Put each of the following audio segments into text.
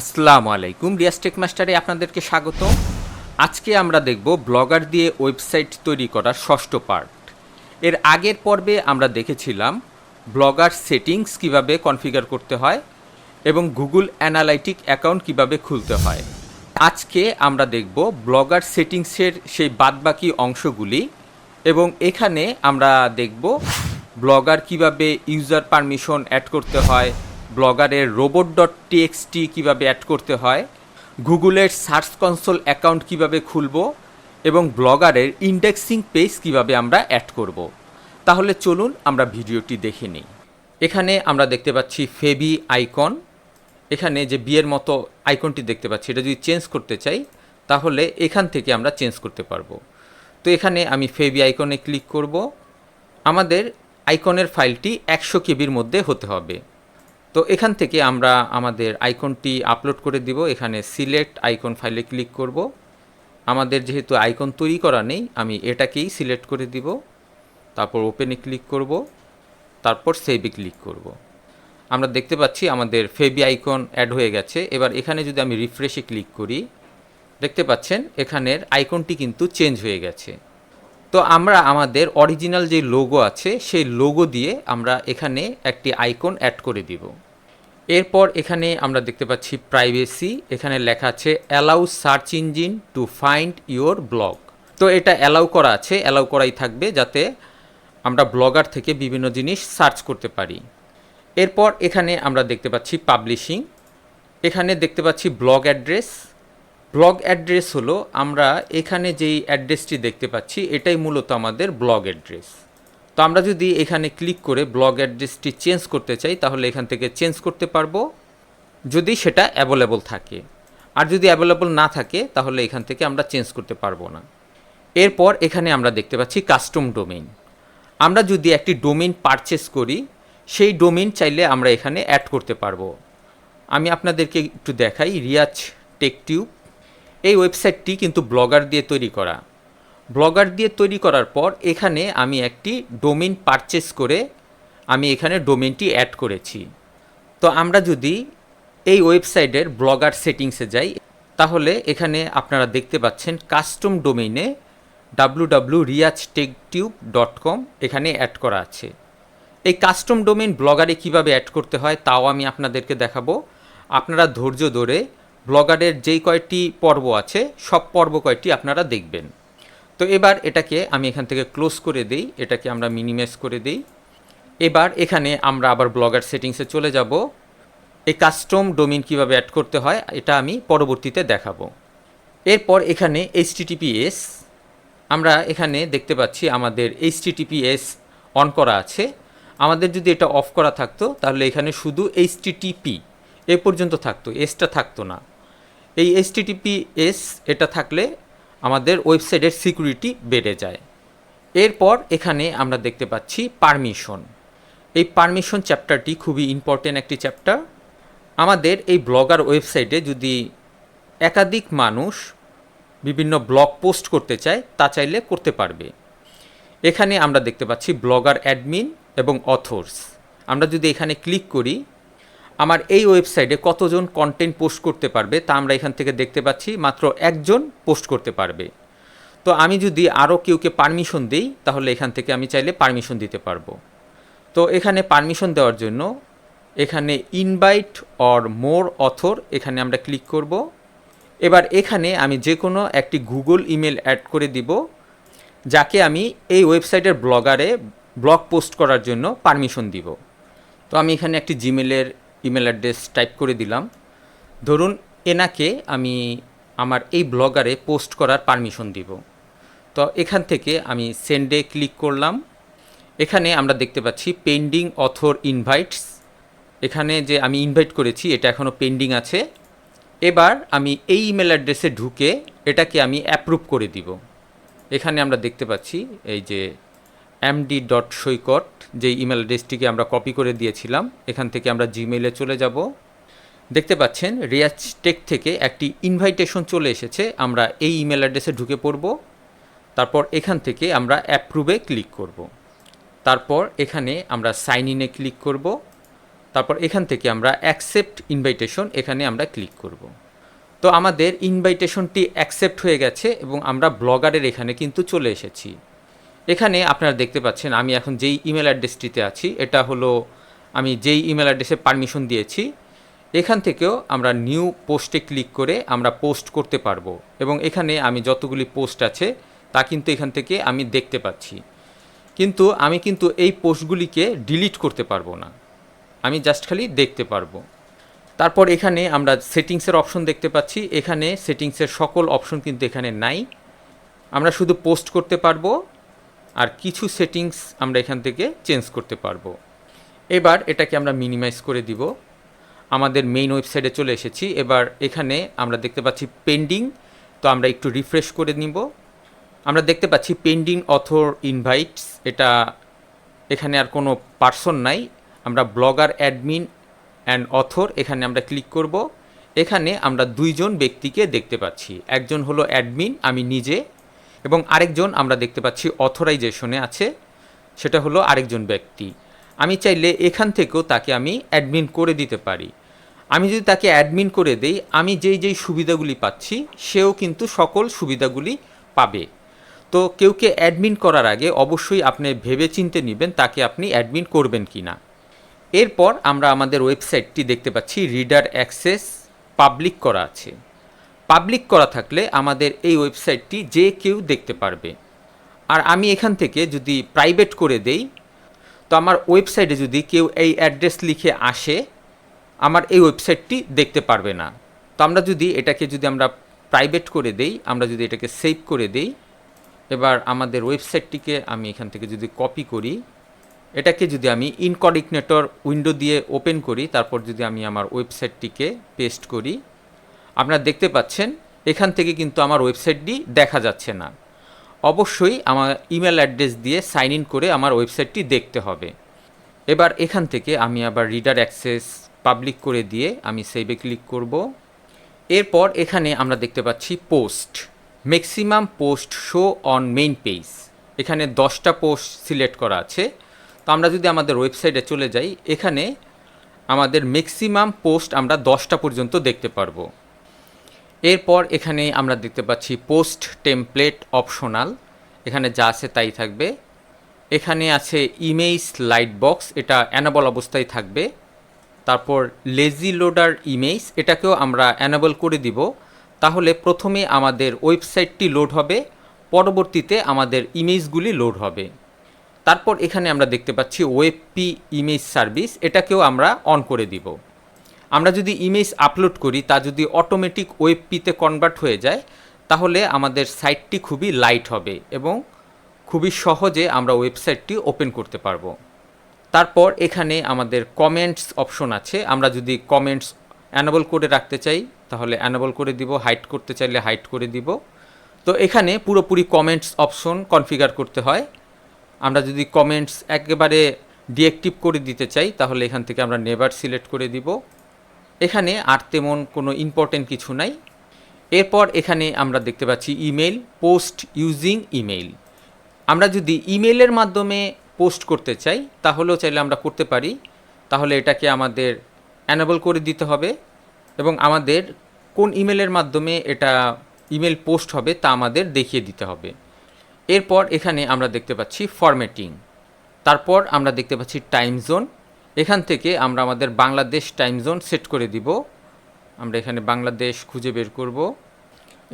আসসালামু আলাইকুম। রিয়াজ টেক মাস্টারে আপনাদেরকে স্বাগত। আজকে আমরা দেখব ব্লগার দিয়ে ওয়েবসাইট তৈরি করার ষষ্ঠ পার্ট। এর আগের পর্বে আমরা দেখেছিলাম ব্লগার সেটিংস কীভাবে কনফিগার করতে হয় এবং গুগল অ্যানালাইটিক অ্যাকাউন্ট কীভাবে খুলতে হয়। আজকে আমরা দেখব ব্লগার সেটিংসের সেই বাদবাকি অংশগুলি এবং এখানে আমরা দেখব ব্লগার কীভাবে ইউজার পারমিশন অ্যাড করতে হয় ব্লগারের রোবট ডট টিএক্সটি কীভাবে অ্যাড করতে হয়, গুগলের সার্চ কনসোল অ্যাকাউন্ট কীভাবে খুলব, এবং ব্লগারের ইন্ডেক্সিং পেজ কীভাবে আমরা অ্যাড করব। তাহলে চলুন আমরা ভিডিওটি দেখে নিই। এখানে আমরা দেখতে পাচ্ছি ফেবি আইকন এখানে যে বিয়ের মতো আইকনটি দেখতে পাচ্ছি, এটা যদি চেঞ্জ করতে চাই, তাহলে এখান থেকে আমরা চেঞ্জ করতে পারব। তো এখানে আমি ফেবি আইকনে ক্লিক করব। আমাদের আইকনের ফাইলটি একশো কেবির মধ্যে হতে হবে। তো এখান থেকে আমরা আমাদের আইকনটি আপলোড করে দিব। এখানে সিলেক্ট আইকন ফাইলে ক্লিক করব। আমাদের যেহেতু আইকন তৈরি করা নেই, আমি এটাকেই সিলেক্ট করে দিব। তারপর ওপেনে ক্লিক করব। তারপর সেভে ক্লিক করব। আমরা দেখতে পাচ্ছি আমাদের ফেবি আইকন অ্যাড হয়ে গেছে। এবার এখানে যদি আমি রিফ্রেশে ক্লিক করি, দেখতে পাচ্ছেন এখানের আইকনটি কিন্তু চেঞ্জ হয়ে গেছে। তো আমরা আমাদের অরিজিনাল যে লোগো আছে, সেই লোগো দিয়ে আমরা এখানে একটি আইকন অ্যাড করে দিব। এরপর এখানে আমরা দেখতে পাচ্ছি প্রাইভেসি এখানে লেখা আছে allow search engine to find your blog তো এটা অ্যালাউ করা আছে অ্যালাউ করাই থাকবে যাতে আমরা ব্লগার থেকে বিভিন্ন জিনিস সার্চ করতে পারি। এরপর এখানে আমরা দেখতে পাচ্ছি পাবলিশিং এখানে দেখতে পাচ্ছি ব্লগ অ্যাড্রেস ব্লগ অ্যাড্রেস হলো আমরা এখানে যেই অ্যাড্রেসটি দেখতে পাচ্ছি, এটাই মূলত আমাদের ব্লগ অ্যাড্রেস তো আমরা যদি এখানে ক্লিক করে ব্লগ অ্যাড্রেসটি চেঞ্জ করতে চাই, তাহলে এখান থেকে চেঞ্জ করতে পারব, যদি সেটা অ্যাভেলেবল থাকে। আর যদি অ্যাভেলেবল না থাকে, তাহলে এখান থেকে আমরা চেঞ্জ করতে পারব না। এরপর এখানে আমরা দেখতে পাচ্ছি কাস্টম ডোমেইন আমরা যদি একটি ডোমেইন পারচেস করি, সেই ডোমেইন চাইলে আমরা এখানে অ্যাড করতে পারব। আমি আপনাদেরকে একটু দেখাই রিয়াজ টেকটিউব এই ওয়েবসাইটটি কিন্তু ব্লগার দিয়ে তৈরি করা। ব্লগার দিয়ে তৈরি করার পর এখানে আমি একটি ডোমেইন পারচেস করে আমি এখানে ডোমেইনটি অ্যাড করেছি। তো আমরা যদি এই ওয়েবসাইটের ব্লগার সেটিংসে যাই, তাহলে এখানে আপনারা দেখতে পাচ্ছেন কাস্টম ডোমেইনে W W Riaz techtube dot com এখানে অ্যাড করা আছে। এই কাস্টম ডোমেইন ব্লগারে কীভাবে অ্যাড করতে হয় তাও আমি আপনাদেরকে দেখাবো। আপনারা ধৈর্য ধরে ব্লগারের যেই কয়টি পর্ব আছে, সব পর্ব কয়টি আপনারা দেখবেন। তো এবার এটাকে আমি এখান থেকে ক্লোজ করে দেই, এটাকে আমরা মিনিমাইজ করে দেই। এবার এখানে আমরা আবার ব্লগার সেটিংসে চলে যাব। এই কাস্টম ডোমিন কীভাবে অ্যাড করতে হয়, এটা আমি পরবর্তীতে দেখাবো। এরপর এখানে এইচটিটিপিএস আমরা এখানে দেখতে পাচ্ছি আমাদের এইচটিটিপিএস অন করা আছে। আমাদের যদি এটা অফ করা থাকতো, তাহলে এখানে শুধু এইচটিটিপি এ পর্যন্ত থাকতো এসটা থাকতো না। এই এইচটিটিপিএস এটা থাকলে আমাদের ওয়েবসাইটের সিকিউরিটি বেড়ে যায়। এরপর এখানে আমরা দেখতে পাচ্ছি পারমিশন। এই পারমিশন চ্যাপ্টারটি খুবই ইম্পর্টেন্ট একটি চ্যাপ্টার। আমাদের এই ব্লগার ওয়েবসাইটে যদি একাধিক মানুষ বিভিন্ন ব্লগ পোস্ট করতে চায়, তা চাইলে করতে পারবে। এখানে আমরা দেখতে পাচ্ছি ব্লগার অ্যাডমিন এবং অথর্স। আমরা যদি এখানে ক্লিক করি আমার এই ওয়েবসাইটে কতজন কন্টেন্ট পোস্ট করতে পারবে তা আমরা এখান থেকে দেখতে পাচ্ছি, মাত্র একজন পোস্ট করতে পারবে। তো আমি যদি আরও কেউকে পারমিশন দিই, তাহলে এখান থেকে আমি চাইলে পারমিশন দিতে পারব। তো এখানে পারমিশন দেওয়ার জন্য এখানে ইনভাইট অর মোর অথর এখানে আমরা ক্লিক করব। এবার এখানে আমি যে কোনো একটি গুগল ইমেল অ্যাড করে দিব, যাকে আমি এই ওয়েবসাইটের ব্লগারে ব্লগ পোস্ট করার জন্য পারমিশন দিব। তো আমি এখানে একটি জিমেলের ইমেল অ্যাড্রেস টাইপ করে দিলাম। ধরুন এনাকে আমি আমার এই ব্লগারে পোস্ট করার পারমিশন দিব। তো এখান থেকে আমি সেন্ডে ক্লিক করলাম। এখানে আমরা দেখতে পাচ্ছি পেন্ডিং অথর ইনভাইটস। এখানে যে আমি ইনভাইট করেছি, এটা এখনও পেন্ডিং আছে। এবার আমি এই ইমেল অ্যাড্রেসে ঢুকে এটাকে আমি অ্যাপ্রুভ করে দিব। এখানে আমরা দেখতে পাচ্ছি এই যে এমডি ডট সৈকত। যে ইমেল অ্যাড্রেসটিকে আমরা কপি করে দিয়েছিলাম, এখান থেকে আমরা জিমেইলে চলে যাব। দেখতে পাচ্ছেন রিয়াজ টেক থেকে একটি ইনভাইটেশন চলে এসেছে, আমরা এই ইমেল অ্যাড্রেসে ঢুকে পড়ব। তারপর এখান থেকে আমরা অ্যাপ্রুভে ক্লিক করব। তারপর এখানে আমরা সাইন ইনে ক্লিক করব। তারপর এখান থেকে আমরা অ্যাকসেপ্ট ইনভাইটেশন এখানে আমরা ক্লিক করব। তো আমাদের ইনভাইটেশনটি অ্যাকসেপ্ট হয়ে গেছে এবং আমরা ব্লগারের এখানে কিন্তু চলে এসেছি। এখানে আপনারা দেখতে পাচ্ছেন, আমি এখন যেই ইমেল অ্যাড্রেসটিতে আছি, এটা হলো, আমি যেই ইমেল অ্যাড্রেসে পারমিশন দিয়েছি, এখান থেকেও আমরা নিউ পোস্টে ক্লিক করে আমরা পোস্ট করতে পারব। এবং এখানে আমি যতগুলি পোস্ট আছে, তা কিন্তু এখান থেকে আমি দেখতে পাচ্ছি। কিন্তু আমি কিন্তু এই পোস্টগুলিকে ডিলিট করতে পারব না। আমি জাস্ট খালি দেখতে পারব। তারপর এখানে আমরা সেটিংসের অপশন দেখতে পাচ্ছি। এখানে সেটিংসের সকল অপশন কিন্তু এখানে নাই। আমরা শুধু পোস্ট করতে পারব। আর কিছু সেটিংস আমরা এখান থেকে চেঞ্জ করতে পারব। এবার এটাকে আমরা মিনিমাইজ করে দিব। আমাদের মেইন ওয়েবসাইটে চলে এসেছি। এবার এখানে আমরা দেখতে পাচ্ছি পেন্ডিং তো আমরা একটু রিফ্রেশ করে নিব। আমরা দেখতে পাচ্ছি পেন্ডিং অথর ইনভাইটস এটা এখানে আর কোনো পার্সন নাই। আমরা ব্লগার অ্যাডমিন অ্যান্ড অথর এখানে আমরা ক্লিক করব। এখানে আমরা দুইজন ব্যক্তিকে দেখতে পাচ্ছি। একজন হলো অ্যাডমিন আমি নিজে। এবং আরেকজন আমরা দেখতে পাচ্ছি অথরাইজেশনে আছে, সেটা হলো আরেকজন ব্যক্তি। আমি চাইলে এখান থেকেও তাকে আমি অ্যাডমিন করে দিতে পারি। আমি যদি তাকে অ্যাডমিন করে দেই, আমি যেই যেই সুবিধাগুলি পাচ্ছি, সেও কিন্তু সকল সুবিধাগুলি পাবে। তো কেউকে অ্যাডমিন করার আগে অবশ্যই আপনি ভেবে চিনতে নেবেন তাকে আপনি অ্যাডমিন করবেন কি না এরপর আমরা আমাদের ওয়েবসাইটটি দেখতে পাচ্ছি, রিডার অ্যাক্সেস পাবলিক করা আছে। পাবলিক করা থাকলে আমাদের এই ওয়েবসাইটটি যে কেউ দেখতে পারবে। আর আমি এখান থেকে যদি প্রাইভেট করে দেই, তো আমার ওয়েবসাইটে যদি কেউ এই অ্যাড্রেস লিখে আসে, আমার এই ওয়েবসাইটটি দেখতে পারবে না। তো আমরা যদি এটাকে যদি আমরা প্রাইভেট করে দেই, আমরা যদি এটাকে সেভ করে দেই, এবার আমাদের ওয়েবসাইটটিকে আমি এখান থেকে যদি কপি করি, এটাকে যদি আমি ইনকর্ডিনেটর উইন্ডো দিয়ে ওপেন করি, তারপর যদি আমি আমার ওয়েবসাইটটিকে পেস্ট করি আপনারা দেখতে পাচ্ছেন, এখান থেকে কিন্তু আমার ওয়েবসাইটটি দেখা যাচ্ছে না। অবশ্যই আমার ইমেল অ্যাড্রেস দিয়ে সাইন ইন করে আমার ওয়েবসাইটটি দেখতে হবে। এবার এখান থেকে আমি আবার রিডার অ্যাক্সেস পাবলিক করে দিয়ে আমি সেভে ক্লিক করব। এরপর এখানে আমরা দেখতে পাচ্ছি post. Maximum post show on main page. এখানে দশটা পোস্ট সিলেক্ট করা আছে। তো আমরা যদি আমাদের ওয়েবসাইটে চলে যাই, এখানে আমাদের ম্যাক্সিমাম পোস্ট আমরা দশটা পর্যন্ত দেখতে পারব। এরপর এখানে আমরা দেখতে পাচ্ছি পোস্ট টেমপ্লেট অপশনাল এখানে যা আছে তাই থাকবে। এখানে আছে ইমেজ লাইট বক্স এটা অ্যানাবল অবস্থায় থাকবে। তারপর লেজি লোডার ইমেজ এটাকেও আমরা অ্যানাবল করে দিব। তাহলে প্রথমে আমাদের ওয়েবসাইটটি লোড হবে, পরবর্তীতে আমাদের ইমেজগুলি লোড হবে। তারপর এখানে আমরা দেখতে পাচ্ছি ওয়েবপি ইমেজ সার্ভিস এটাকেও আমরা অন করে দিব। আমরা যদি ইমেজ আপলোড করি, তা যদি অটোমেটিক ওয়েবপিতে কনভার্ট হয়ে যায়, তাহলে আমাদের সাইটটি খুবই লাইট হবে এবং খুবই সহজে আমরা ওয়েবসাইটটি ওপেন করতে পারব। তারপর এখানে আমাদের কমেন্টস অপশন আছে। আমরা যদি কমেন্টস অ্যানাবল করে রাখতে চাই, তাহলে অ্যানাবল করে দিব। হাইট করতে চাইলে হাইট করে দিব। তো এখানে পুরোপুরি কমেন্টস অপশন কনফিগার করতে হয়। আমরা যদি কমেন্টস একেবারে ডিএক্টিভ করে দিতে চাই, তাহলে এখান থেকে আমরা নেভার সিলেক্ট করে দিব। এখানে আর তেমন কোনো ইম্পর্টেন্ট কিছু নাই। এরপর এখানে আমরা দেখতে পাচ্ছি ইমেল পোস্ট ইউজিং ইমেল আমরা যদি ইমেলের মাধ্যমে পোস্ট করতে চাই, তাহলেও চাইলে আমরা করতে পারি। তাহলে এটাকে আমাদের অ্যানাবল করে দিতে হবে এবং আমাদের কোন ইমেলের মাধ্যমে এটা ইমেল পোস্ট হবে তা আমাদের দেখিয়ে দিতে হবে। এরপর এখানে আমরা দেখতে পাচ্ছি ফরম্যাটিং তারপর আমরা দেখতে পাচ্ছি টাইম জোন এখান থেকে আমরা আমাদের বাংলাদেশ টাইম জোন সেট করে দিব। আমরা এখানে বাংলাদেশ খুঁজে বের করব।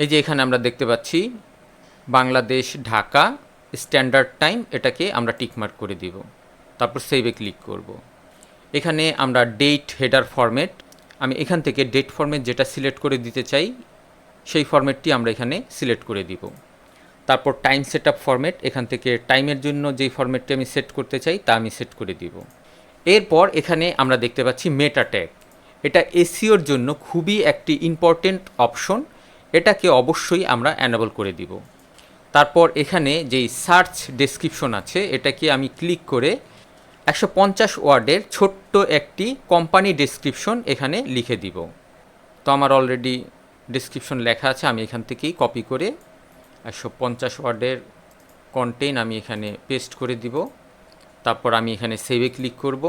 এই যে এখানে আমরা দেখতে পাচ্ছি, বাংলাদেশ ঢাকা স্ট্যান্ডার্ড টাইম এটাকে আমরা টিকমার্ক করে দিব। তারপর সেভে ক্লিক করব। এখানে আমরা ডেট হেডার ফরম্যাট আমি এখান থেকে ডেট ফরম্যাট যেটা সিলেক্ট করে দিতে চাই, সেই ফরম্যাটটি আমরা এখানে সিলেক্ট করে দিব। তারপর টাইম সেট আপ ফরম্যাট এখান থেকে টাইমের জন্য যেই ফরম্যাটটি আমি সেট করতে চাই, তা আমি সেট করে দিব। এরপর এখানে আমরা দেখতে পাচ্ছি মেটা ট্যাগ এটা এসিওর জন্য খুবই একটি ইম্পর্টেন্ট অপশন এটাকে অবশ্যই আমরা অ্যানাবল করে দিব। তারপর এখানে যেই সার্চ ডেসক্রিপশন আছে, এটাকে আমি ক্লিক করে একশো পঞ্চাশ ওয়ার্ডের ছোট্ট একটি কোম্পানি ডেসক্রিপশন এখানে লিখে দিব। তো আমার অলরেডি ডেসক্রিপশন লেখা আছে, আমি এখান থেকেই কপি করে একশো পঞ্চাশ ওয়ার্ডের কন্টেন্ট আমি এখানে পেস্ট করে দিব। তারপর আমি এখানে সেভে ক্লিক করব।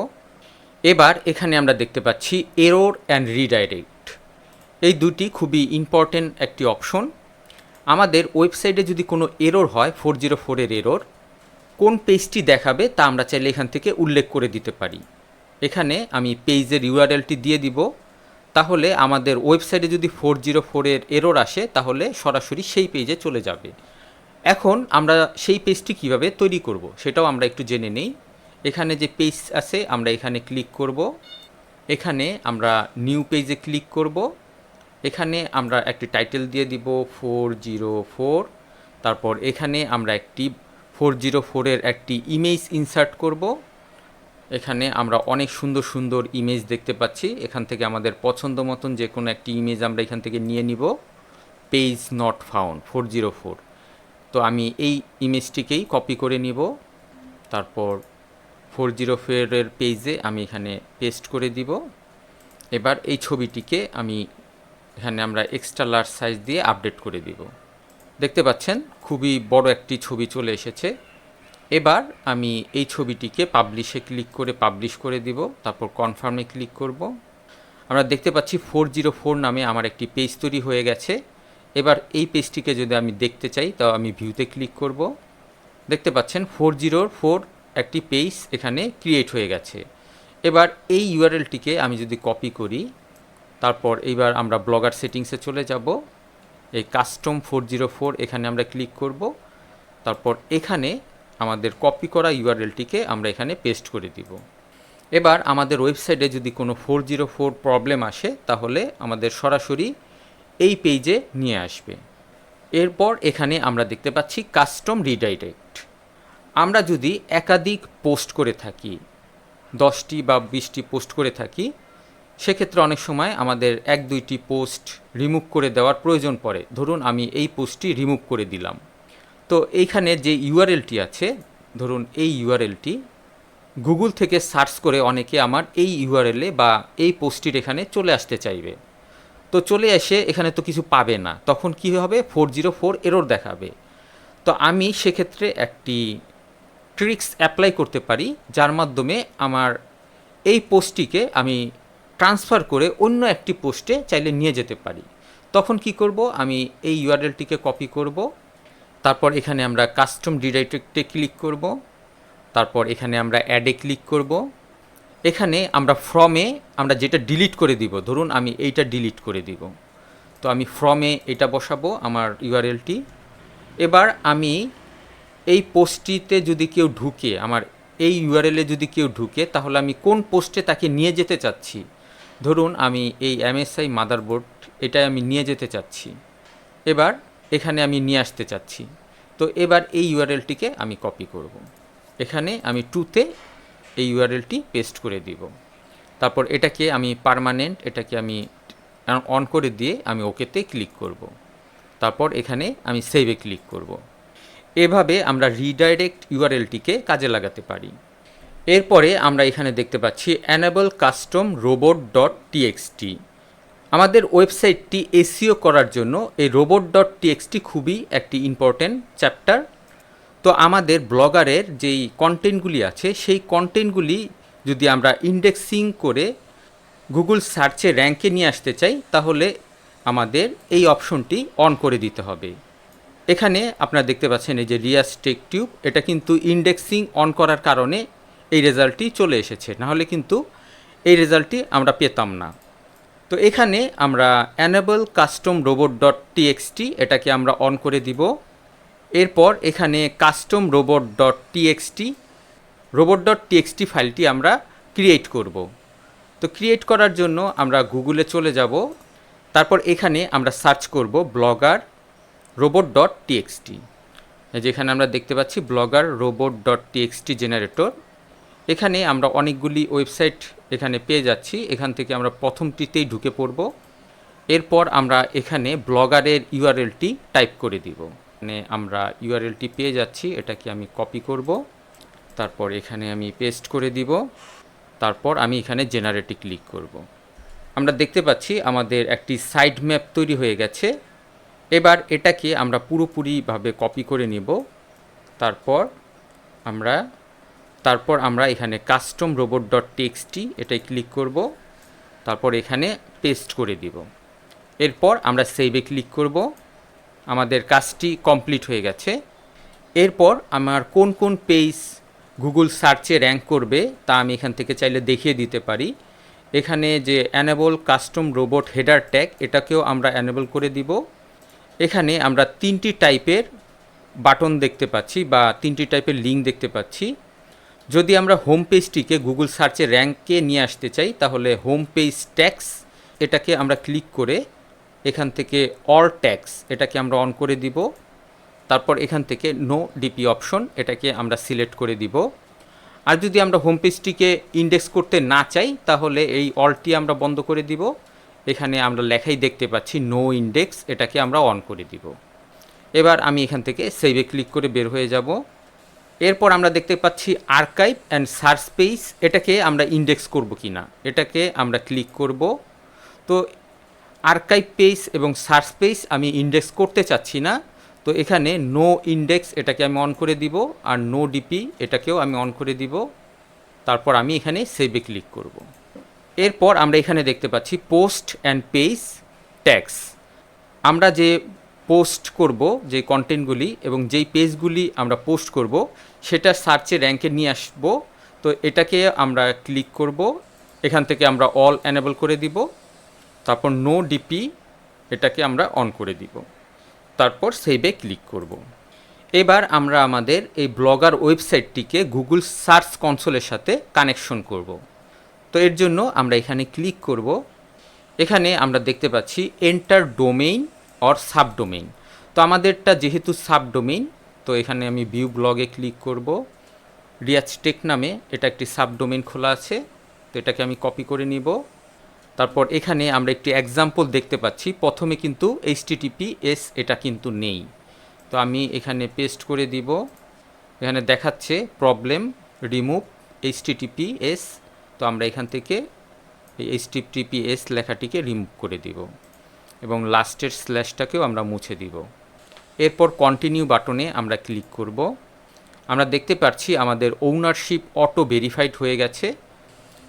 এবার এখানে আমরা দেখতে পাচ্ছি এরোর অ্যান্ড রিডাইরেক্ট এই দুটি খুবই ইম্পর্টেন্ট একটি অপশন আমাদের ওয়েবসাইটে যদি কোনো এরোর হয় ফোর জিরো ফোরের এরোর কোন পেজটি দেখাবে তা আমরা চাইলে এখান থেকে উল্লেখ করে দিতে পারি। এখানে আমি পেজের ইউআরএলটি দিয়ে দিব। তাহলে আমাদের ওয়েবসাইটে যদি ফোর জিরো ফোরের এরোর আসে, তাহলে সরাসরি সেই পেজে চলে যাবে। এখন আমরা সেই পেজটি কীভাবে তৈরি করব সেটাও আমরা একটু জেনে নেই। এখানে যে পেজ আছে, আমরা এখানে ক্লিক করব। এখানে আমরা নিউ পেজে ক্লিক করব। এখানে আমরা একটি টাইটেল দিয়ে দিব ফোর জিরো ফোর তারপর এখানে আমরা একটি ফোর জিরো ফোরের একটি ইমেজ ইনসার্ট করব। এখানে আমরা অনেক সুন্দর সুন্দর ইমেজ দেখতে পাচ্ছি। এখান থেকে আমাদের পছন্দ মতন যে কোনো একটি ইমেজ আমরা এখান থেকে নিয়ে নিব। Page not found four zero four তো আমি এই ইমেজটিকেই কপি করে নিব। তারপর ফোর জিরো ফোরের পেজে আমি এখানে পেস্ট করে দিব। এবার এই ছবিটিকে আমি এখানে আমরা এক্সট্রা লার্জ সাইজ দিয়ে আপডেট করে দিব। দেখতে পাচ্ছেন? খুবই বড় একটি ছবি চলে এসেছে। এবার আমি এই ছবিটিকে পাবলিশে ক্লিক করে পাবলিশ করে দিব। তারপর কনফার্মে ক্লিক করব। আমরা দেখতে পাচ্ছি ফোর জিরো ফোর নামে আমার একটি পেজ তৈরি হয়ে গেছে। এবার এই পেজটিকে যদি আমি দেখতে চাই, তাও আমি ভিউতে ক্লিক করব। দেখতে পাচ্ছেন ফোর জিরোর ফোর একটি পেজ এখানে ক্রিয়েট হয়ে গেছে। এবার এই ইউআরএলটিকে আমি যদি কপি করি, তারপর এইবার আমরা ব্লগার সেটিংসে চলে যাব। এই কাস্টম ফোর জিরো ফোর এখানে আমরা ক্লিক করব। তারপর এখানে আমাদের কপি করা ইউআরএলটিকে আমরা এখানে পেস্ট করে দিব। এবার আমাদের ওয়েবসাইটে যদি কোনো ফোর জিরো ফোর প্রবলেম আসে, তাহলে আমাদের সরাসরি এই পেজে নিয়ে আসবে। এরপর এখানে আমরা দেখতে পাচ্ছি কাস্টম রিডাইরেক্ট। আমরা যদি একাধিক পোস্ট করে থাকি, দশটি বা বিশটি পোস্ট করে থাকি, সেক্ষেত্রে অনেক সময় আমাদের এক, দুইটি পোস্ট রিমুভ করে দেওয়ার প্রয়োজন পড়ে। ধরুন আমি এই পোস্টটি রিমুভ করে দিলাম। তো এইখানে যে ইউআরএলটি আছে, ধরুন এই ইউআরএলটি, গুগল থেকে সার্চ করে অনেকে আমার এই ইউআরএলে বা এই পোস্টটির এখানে চলে আসতে চাইবে। তো চলে এসে এখানে তো কিছু পাবে না। তখন কি হবে? ফোর জিরো ফোর এরর দেখাবে। তো আমি সেক্ষেত্রে একটি ট্রিক্স অ্যাপ্লাই করতে পারি, যার মাধ্যমে আমার এই পোস্টটিকে আমি ট্রান্সফার করে অন্য একটি পোস্টে চাইলে নিয়ে যেতে পারি। তখন কি করব? আমি এই ইউআরএলটিকে কপি করব। তারপর এখানে আমরা কাস্টম ডিডাইরেক্টে ক্লিক করব। তারপর এখানে আমরা অ্যাডে ক্লিক করব। এখানে আমরা ফ্রমে আমরা যেটা ডিলিট করে দিব, ধরুন আমি এইটা ডিলিট করে দিব। তো আমি ফ্রমে এটা বসাবো আমার ইউআরএলটি এবার আমি এই পোস্টটিতে যদি কেউ ঢুকে, আমার এই ইউআরএলে যদি কেউ ঢুকে, তাহলে আমি কোন পোস্টে তাকে নিয়ে যেতে চাচ্ছি? ধরুন আমি এই এমএসআই মাদারবোর্ড এটাই আমি নিয়ে যেতে চাচ্ছি। এবার এখানে আমি নিয়ে আসতে চাচ্ছি। তো এবার এই ইউআরএলটিকে আমি কপি করব। এখানে আমি টুতে এই ইউআরএলটি পেস্ট করে দিব তারপর এটাকে আমি পারমানেন্ট এটাকে আমি অন করে দিয়ে আমি ওকেতে ক্লিক করব। তারপর এখানে আমি সেভে ক্লিক করব। এভাবে আমরা রিডাইরেক্ট ইউআরএলটিকে কাজে লাগাতে পারি এরপরে আমরা এখানে দেখতে পাচ্ছি enable custom robot dot TXT আমাদের ওয়েবসাইটটি এসিও করার জন্য এই রোবট ডট টিএক্সটি খুবই একটি ইম্পর্ট্যান্ট চ্যাপ্টার তো আমাদের ব্লগারের যেই কন্টেন্টগুলি আছে, সেই কন্টেন্টগুলি যদি আমরা ইন্ডেক্সিং করে গুগল সার্চে র্যাঙ্কে নিয়ে আসতে চাই, তাহলে আমাদের এই অপশনটি অন করে দিতে হবে। এখানে আপনারা দেখতে পাচ্ছেন এই যে রিয়াস টেক টিউব এটা কিন্তু ইন্ডেক্সিং অন করার কারণে এই রেজাল্টটি চলে এসেছে। নাহলে কিন্তু এই রেজাল্টটি আমরা পেতাম না। তো এখানে আমরা enable custom robot dot TXT এটাকে আমরা অন করে দিব। এরপর এখানে custom robot dot TXT robot dot TXT ফাইলটি আমরা ক্রিয়েট করব। তো ক্রিয়েট করার জন্য আমরা গুগলে চলে যাব, তারপর এখানে আমরা সার্চ করব ব্লগার রোবট ডট টিএক্সটি যেখানে আমরা দেখতে পাচ্ছি blogger robot dot TXT generator এখানে আমরা অনেকগুলি ওয়েবসাইট এখানে পেয়ে যাচ্ছি, এখান থেকে আমরা প্রথমটিতেই ঢুকে পড়ব। এরপর আমরা এখানে ব্লগারের ইউআরএলটি টাইপ করে দিব। মানে আমরা ইউআরএলটি পেয়ে যাচ্ছি, এটাকে আমি কপি করব, তারপর এখানে আমি পেস্ট করে দিব, তারপর আমি এখানে জেনারেটে ক্লিক করব। আমরা দেখতে পাচ্ছি আমাদের একটি সাইড ম্যাপ তৈরি হয়ে গেছে, এবার এটাকে আমরা পুরোপুরিভাবে কপি করে নেব, তারপর আমরা তারপর আমরা এখানে কাস্টম রোবট ডট টেক্সটি এটাই ক্লিক করব, তারপর এখানে পেস্ট করে দিব। এরপর আমরা সেভে ক্লিক করব আমাদের কাজটি কমপ্লিট হয়ে গেছে। এরপর আমার কোন কোন পেজ গুগল সার্চে র্যাঙ্ক করবে তা আমি এখান থেকে চাইলে দেখিয়ে দিতে পারি। এখানে যে enable custom robot header tag এটাকেও আমরা অ্যানেবল করে দিব। এখানে আমরা তিনটি টাইপের বাটন দেখতে পাচ্ছি বা তিনটি টাইপের লিঙ্ক দেখতে পাচ্ছি। যদি আমরা হোম পেজটিকে গুগল সার্চে র্যাঙ্কে নিয়ে আসতে চাই, তাহলে হোম পেজ ট্যাক্স এটাকে আমরা ক্লিক করে এখান থেকে অল ট্যাক্স এটাকে আমরা অন করে দিব। তারপর এখান থেকে নো ডিপি অপশন এটাকে আমরা সিলেক্ট করে দিব। আর যদি আমরা হোম পেজটিকে ইন্ডেক্স করতে না চাই, তাহলে এই অলটি আমরা বন্ধ করে দিব। এখানে আমরা লেখাই দেখতে পাচ্ছি নো ইন্ডেক্স এটাকে আমরা অন করে দিব। এবার আমি এখান থেকে সেভে ক্লিক করে বের হয়ে যাব। এরপর আমরা দেখতে পাচ্ছি আর্কাইভ অ্যান্ড সার্চ পেজ এটাকে আমরা ইন্ডেক্স করব কি না এটাকে আমরা ক্লিক করব। তো আর্কাইভ পেজ এবং সার্চ পেজ আমি ইন্ডেক্স করতে চাচ্ছি না। তো এখানে নো ইন্ডেক্স এটাকে আমি অন করে দিব আর নো ডিপি এটাকেও আমি অন করে দিব। তারপর আমি এখানে সেভে ক্লিক করব। এরপর আমরা এখানে দেখতে পাচ্ছি পোস্ট অ্যান্ড পেজ ট্যাক্স আমরা যে পোস্ট করব, যে কন্টেন্টগুলি এবং যেই পেজগুলি আমরা পোস্ট করব, সেটা সার্চে র্যাঙ্কে নিয়ে আসব। তো এটাকে আমরা ক্লিক করব। এখান থেকে আমরা অল অ্যানেবল করে দিব। তারপর নো ডিপি এটাকে আমরা অন করে দিব। তারপর সেভে ক্লিক করব। এবার আমরা আমাদের এই ব্লগার ওয়েবসাইটটিকে গুগল সার্চ কনসোলের সাথে কানেকশন করব। তো এর জন্য আমরা এখানে ক্লিক করব। এখানে আমরা দেখতে পাচ্ছি এন্টার ডোমেইন অর সাবডোমেইন তো আমাদেরটা যেহেতু সাবডোমেইন তো এখানে আমি ভিউ ব্লগে ক্লিক করব। রিয়াজ টেক নামে এটা একটি সাবডোমেইন খোলা আছে। তো এটাকে আমি কপি করে নিব। তারপর এখানে আমরা একটি এক্সাম্পল দেখতে পাচ্ছি। প্রথমে কিন্তু এইচটিটিপি এস এটা কিন্তু নেই। তো আমি এখানে পেস্ট করে দিব। এখানে দেখাচ্ছে প্রবলেম রিমুভ এইচটিটিপি এস তো আমরা এখান থেকে এই এইচটিটিপি এস লেখাটিকে রিমুভ করে দিব এবং লাস্টের স্ল্যাশটাকেও আমরা মুছে দিব। এরপর কন্টিনিউ বাটনে আমরা ক্লিক করব। আমরা দেখতে পাচ্ছি আমাদের ওনারশিপ অটো ভেরিফাইড হয়ে গেছে।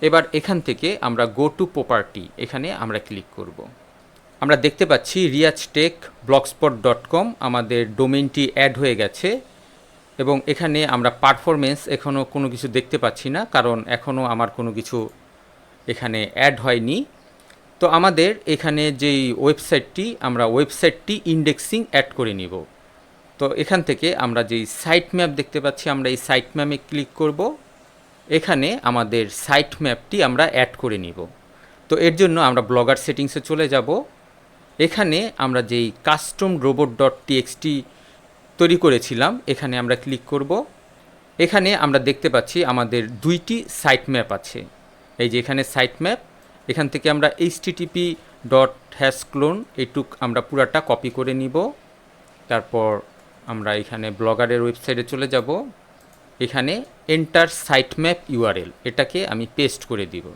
এবার এখান থেকে আমরা গো টু প্রপার্টি এখানে আমরা ক্লিক করব। আমরা দেখতে পাচ্ছি Riaz tech blogspot dot com আমাদের ডোমেনটি অ্যাড হয়ে গেছে এবং এখানে আমরা পারফরমেন্স এখনও কোনো কিছু দেখতে পাচ্ছি না, কারণ এখনও আমার কোনো কিছু এখানে অ্যাড হয়নি। তো আমাদের এখানে যেই ওয়েবসাইটটি আমরা ওয়েবসাইটটি ইন্ডেক্সিং অ্যাড করে নিব। তো এখান থেকে আমরা যেই সাইট ম্যাপ দেখতে পাচ্ছি, আমরা এই সাইট ম্যাপে ক্লিক করব। এখানে আমাদের সাইট ম্যাপটি আমরা অ্যাড করে নিব। তো এর জন্য আমরা ব্লগার সেটিংসে চলে যাব। এখানে আমরা যেই কাস্টম রোবট ডট টিএক্সটি তৈরি করেছিলাম, এখানে আমরা ক্লিক করব। এখানে আমরা দেখতে পাচ্ছি আমাদের দুইটি সাইট ম্যাপ আছে। এই যে এখানে সাইট ম্যাপ এখান থেকে আমরা এইচটিটিপি ডট হ্যাশ ক্লোন এইটুক আমরা পুরাটা কপি করে নিব। তারপর আমরা এখানে ব্লগারের ওয়েবসাইটে চলে যাব। এখানে এন্টার সাইট ম্যাপ ইউআরএল এটাকে আমি পেস্ট করে দিব।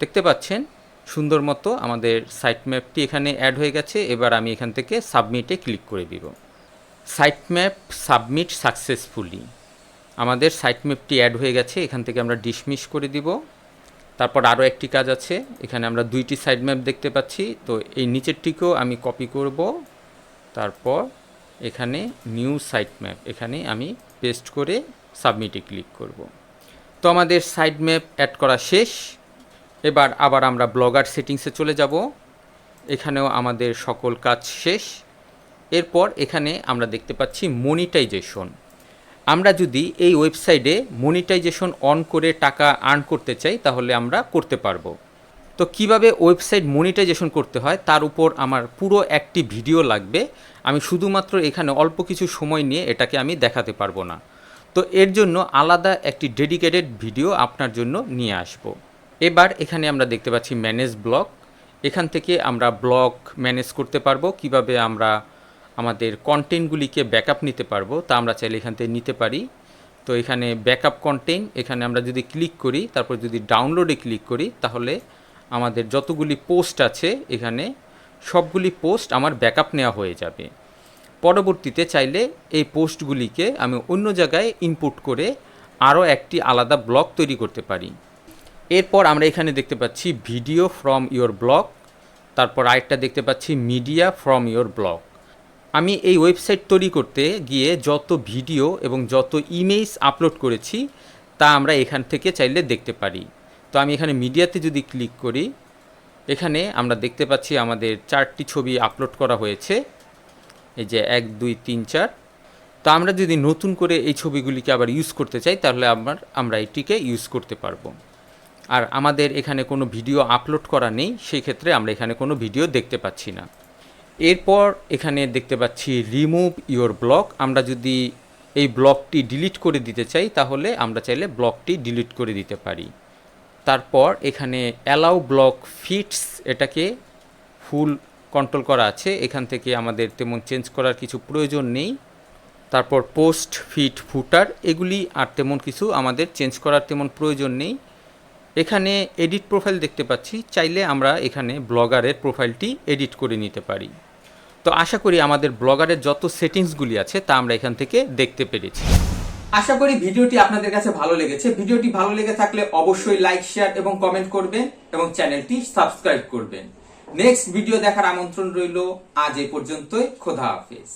দেখতে পাচ্ছেন? সুন্দর মতো আমাদের সাইট ম্যাপটি এখানে অ্যাড হয়ে গেছে, এবার আমি এখান থেকে সাবমিটে ক্লিক করে দিব। সাইট ম্যাপ সাবমিট সাকসেসফুলি আমাদের সাইট ম্যাপটি অ্যাড হয়ে গেছে, এখান থেকে আমরা ডিসমিস করে দিব। তারপর আরও একটি কাজ আছে, এখানে আমরা দুইটি সাইড ম্যাপ দেখতে পাচ্ছি, তো এই নিচেরটিকেও আমি কপি করব। তারপর এখানে নিউ সাইট ম্যাপ এখানে আমি পেস্ট করে সাবমিটে ক্লিক করব। তো আমাদের সাইড ম্যাপ অ্যাড করা শেষ। এবার আবার আমরা ব্লগার সেটিংসে চলে যাব। এখানেও আমাদের সকল কাজ শেষ। এরপর এখানে আমরা দেখতে পাচ্ছি মনিটাইজেশন। আমরা যদি এই ওয়েবসাইটে মনিটাইজেশন অন করে টাকা আর্ন করতে চাই, তাহলে আমরা করতে পারব। তো কীভাবে ওয়েবসাইট মনিটাইজেশন করতে হয়, তার উপর আমার পুরো একটি ভিডিও লাগবে। আমি শুধুমাত্র এখানে অল্প কিছু সময় নিয়ে এটাকে আমি দেখাতে পারব না। তো এর জন্য আলাদা একটি ডেডিকেটেড ভিডিও আপনার জন্য নিয়ে আসব। এবার এখানে আমরা দেখতে পাচ্ছি ম্যানেজ ব্লক এখান থেকে আমরা ব্লগ ম্যানেজ করতে পারব, কীভাবে আমরা আমাদের কন্টেন্টগুলিকে ব্যাকআপ নিতে পারব, তা আমরা চাইলে এখান থেকে নিতে পারি। তো এখানে ব্যাকআপ কন্টেন্ট এখানে আমরা যদি ক্লিক করি, তারপর যদি ডাউনলোডে ক্লিক করি, তাহলে আমাদের যতগুলি পোস্ট আছে এখানে সবগুলি পোস্ট আমার ব্যাকআপ নেওয়া হয়ে যাবে। পরবর্তীতে চাইলে এই পোস্টগুলিকে আমি অন্য জায়গায় ইনপুট করে আরও একটি আলাদা ব্লগ তৈরি করতে পারি। এরপর আমরা এখানে দেখতে পাচ্ছি ভিডিও ফ্রম ইওর ব্লগ, তারপর আরেকটা দেখতে পাচ্ছি মিডিয়া ফ্রম ইওর ব্লগ। আমি এই ওয়েবসাইট তৈরি করতে গিয়ে যত ভিডিও এবং যত ইমেজ আপলোড করেছি, তা আমরা এখান থেকে চাইলে দেখতে পারি। তো আমি এখানে মিডিয়াতে যদি ক্লিক করি, এখানে আমরা দেখতে পাচ্ছি আমাদের চারটি ছবি আপলোড করা হয়েছে। এই যে এক, দুই, তিন, চার। তো আমরা যদি নতুন করে এই ছবিগুলিকে আবার ইউজ করতে চাই, তাহলে আমার, আমরা এটিকে ইউজ করতে পারব। আর আমাদের এখানে কোনো ভিডিও আপলোড করা নেই সেই ক্ষেত্রে আমরা এখানে কোনো ভিডিও দেখতে পাচ্ছি না। এরপর এখানে দেখতে পাচ্ছি রিমুভ ইওর ব্লক আমরা যদি এই ব্লকটি ডিলিট করে দিতে চাই, তাহলে আমরা চাইলে ব্লকটি ডিলিট করে দিতে পারি। তারপর এখানে অ্যালাউ ব্লক ফিটস এটাকে ফুল কন্ট্রোল করা আছে, এখান থেকে আমাদের তেমন চেঞ্জ করার কিছু প্রয়োজন নেই। তারপর পোস্ট ফিট ফুটার এগুলি আর তেমন কিছু আমাদের চেঞ্জ করার তেমন প্রয়োজন নেই। এখানে এডিট প্রোফাইল দেখতে পাচ্ছি, চাইলে আমরা এখানে ব্লগারের প্রোফাইলটি এডিট করে নিতে পারি। তো আশা করি আমাদের ব্লগারের যত সেটিংসগুলি আছে, তা আমরা এখান থেকে দেখতে পেরেছি। আশা করি ভিডিওটি আপনাদের কাছে ভালো লেগেছে। ভিডিওটি ভালো লেগে থাকলে অবশ্যই লাইক শেয়ার এবং কমেন্ট করবেন এবং চ্যানেলটি সাবস্ক্রাইব করবেন। নেক্সট ভিডিও দেখার আমন্ত্রণ রইল। আজ এ পর্যন্তই। খোদা হাফেজ।